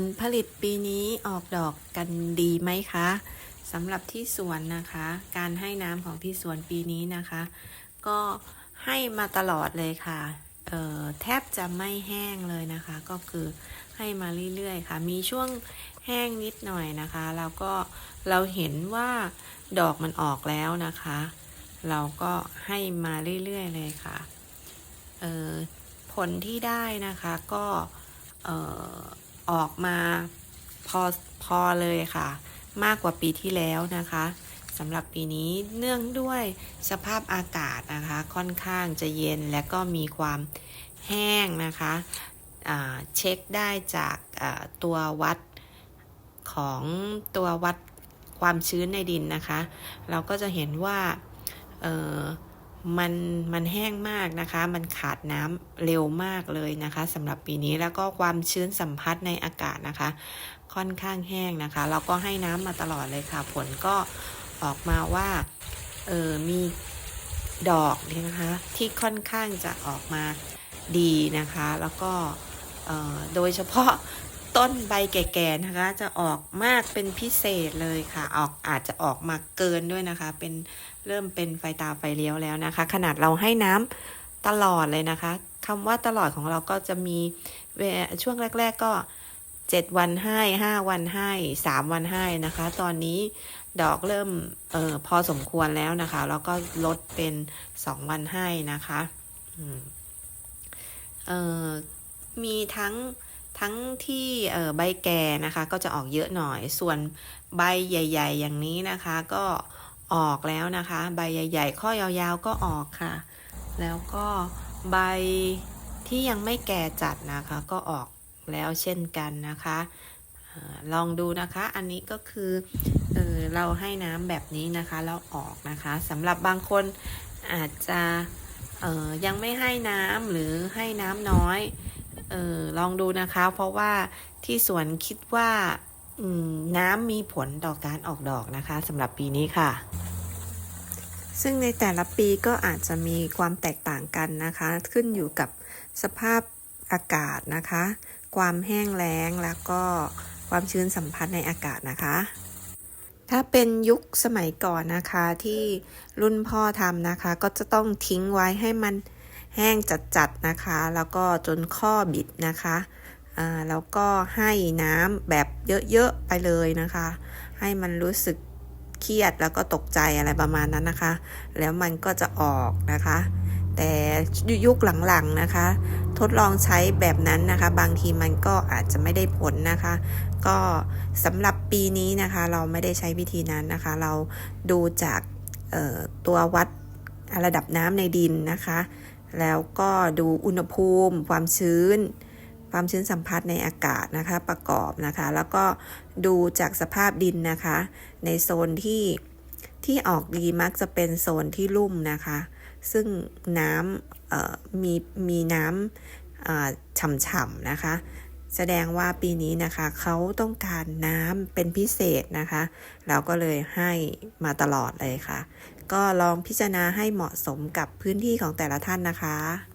ลผลิตปีนี้ออกดอกกันดีไหมคะสำหรับที่สวนนะคะ การให้น้ำของที่สวนปีนี้นะคะ ก็ให้มาตลอดเลยค่ะแทบจะไม่แห้งเลยนะคะ ก็คือให้มาเรื่อยๆค่ะ มีช่วงแห้งนิดหน่อยนะคะ แล้วก็เราเห็นว่าดอกมันออกแล้วนะคะ เราก็ให้มาเรื่อยๆเลยค่ะผลที่ได้นะคะก็ ออกมาพอพอเลยค่ะ มากกว่าปีที่แล้วนะคะสำหรับปีนี้เนื่องด้วยสภาพอากาศนะคะ ค่อนข้างจะเย็นและก็มีความแห้งนะคะเช็คได้จากตัววัดของตัววัดความชื้นในดินนะคะ เราก็จะเห็นว่า มันมันแห้งมากนะคะ มันขาดน้ำเร็วมากเลยนะคะสำหรับปีนี้แล้วก็ความชื้นสัมผัสในอากาศนะคะ ค่อนข้างแห้งนะคะ เราก็ให้น้ำมาตลอดเลยค่ะ ผลก็ออกมาว่าเออมีดอกเนี่ยนะคะ ที่ค่อนข้างจะออกมาดีนะคะ แล้วก็เออโดยเฉพาะต้นใบแก่ๆนะคะ จะออกมากเป็นพิเศษเลยค่ะ ออกอาจจะออกมาเกินด้วยนะคะ เป็น เริ่มเป็นไฟตาไฟเลี้ยวแล้วนะคะ ขนาดเราให้น้ำตลอดเลยนะคะคำว่าตลอดของเราก็จะมีช่วงแรก ๆก็7วันให้5วันให้3วันให้นะคะ ตอนนี้ดอกเริ่มเออพอสมควรแล้วนะคะ แล้วก็ลดเป็น2วันให้นะคะอืมเออมีทั้งทั้งที่เออใบแก่นะคะ ก็จะออกเยอะหน่อย ส่วนใบใหญ่ ๆ อย่างนี้นะคะ ก็ ออกแล้วนะคะ ใบใหญ่ๆ ข้อยาวๆก็ออกค่ะ แล้วก็ใบที่ยังไม่แก่จัดนะคะ ก็ออกแล้วเช่นกันนะคะลองดูนะคะ อันนี้ก็คือเออเราให้น้ำแบบนี้นะคะแล้วออกนะคะสำหรับบางคนอาจจะเออยังไม่ให้น้ำหรือให้น้ำน้อยเออลองดูนะคะ เพราะว่าที่สวนคิดว่า น้ำมีผลต่อการออกดอกนะคะสำหรับปีนี้ค่ะ ซึ่งในแต่ละปีก็อาจจะมีความแตกต่างกันนะคะ ขึ้นอยู่กับสภาพอากาศนะคะ ความแห้งแล้งแล้วก็ความชื้นสัมผัสในอากาศนะคะ ถ้าเป็นยุคสมัยก่อนนะคะที่รุ่นพ่อทำนะคะ ก็จะต้องทิ้งไว้ให้มันแห้งจัดๆนะคะ แล้วก็จนข้อบิดนะคะ อ่าแล้วก็ให้น้ำแบบเยอะๆไปเลยนะคะ ให้มันรู้สึกเครียดแล้วก็ตกใจอะไรประมาณนั้นนะคะ แล้วมันก็จะออกนะคะ แต่ยุคหลังๆนะคะ ทดลองใช้แบบนั้นนะคะ บางทีมันก็อาจจะไม่ได้ผลนะคะ ก็สำหรับปีนี้นะคะ เราไม่ได้ใช้วิธีนั้นนะคะ เราดูจากตัววัดระดับน้ำในดินนะคะ แล้วก็ดูอุณหภูมิ ความชื้น ความชื้นสัมผัสในอากาศนะคะประกอบนะคะ แล้วก็ดูจากสภาพดินนะคะ ในโซนที่ที่ออกดีมักจะเป็นโซนที่ลุ่มนะคะ ซึ่งน้ำมีมีน้ำฉ่ำๆนะคะ แสดงว่าปีนี้นะคะเขาต้องการน้ำเป็นพิเศษนะคะ เราก็เลยให้มาตลอดเลยค่ะ ก็ลองพิจารณาให้เหมาะสมกับพื้นที่ของแต่ละท่านนะคะ